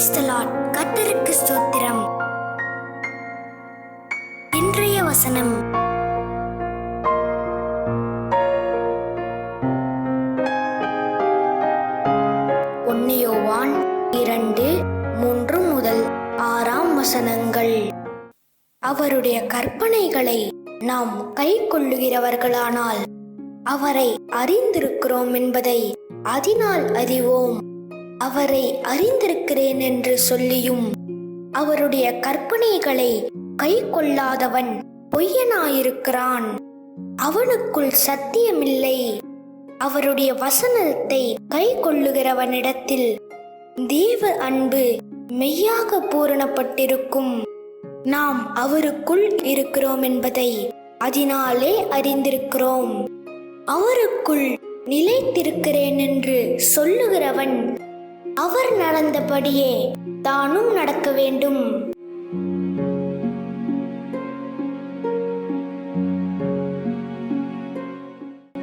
கத்தருக்கு ஸ்தோத்திரம். இன்றைய வசனம். ஒன்னியோவான் இரண்டு மூன்று முதல் ஆறாம் வசனங்கள். அவருடைய கற்பனைகளை நாம் கை கொள்ளுகிறவர்களானால் அவரை அறிந்திருக்கிறோம் என்பதை அதனால் அறிவோம். அவரை அறிந்திருக்கிறேன் என்று சொல்லியும் அவருடைய கற்பனைகளை கை கொள்ளாதவன் பொய்யனாயிருக்கிறான். அவனுக்குள் சத்தியமில்லை. அவருடைய வசனத்தை கை கொள்ளுகிறவனிடத்தில் தேவ அன்பு மெய்யாக பூரணப்பட்டிருக்கும். நாம் அவருக்குள் இருக்கிறோம் என்பதை அதனாலே அறிந்திருக்கிறோம். அவருக்குள் நிலைத்திருக்கிறேன் என்று சொல்லுகிறவன் அவர் நடந்தபடியே தானும் நடக்க வேண்டும்.